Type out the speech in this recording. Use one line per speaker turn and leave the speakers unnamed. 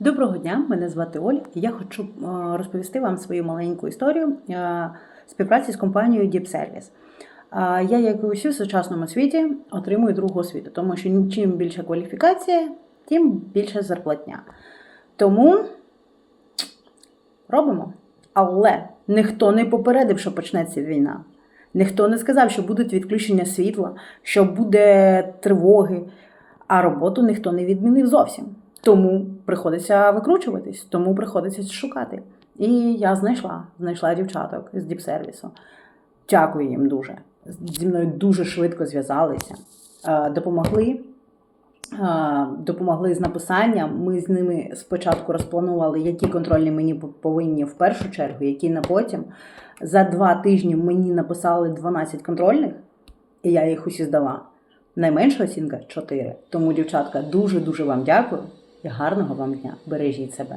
Доброго дня, мене звати Оля, я хочу е, розповісти вам свою маленьку історію е, співпраці з компанією Deep Service. Е, Я, як і усі в сучасному світі, отримую другу освіту, тому що чим більша кваліфікація, тим більша зарплатня. Тому робимо. Але ніхто не попередив, що почнеться війна. Ніхто не сказав, що будуть відключення світла, що буде тривоги, а роботу ніхто не відмінив зовсім. Тому приходиться викручуватись, тому приходиться шукати. І я знайшла, знайшла дівчаток з діпсервісу. Дякую їм дуже. Зі мною дуже швидко зв'язалися, е, допомогли. е, Допомогли з написанням. Ми з ними спочатку розпланували, які контрольні мені повинні в першу чергу, які на потім. За два тижні мені написали 12 контрольних, і я їх усі здала. Найменша оцінка 4. Тому, дівчатка, дуже-дуже вам дякую і гарного вам дня. Бережіть себе.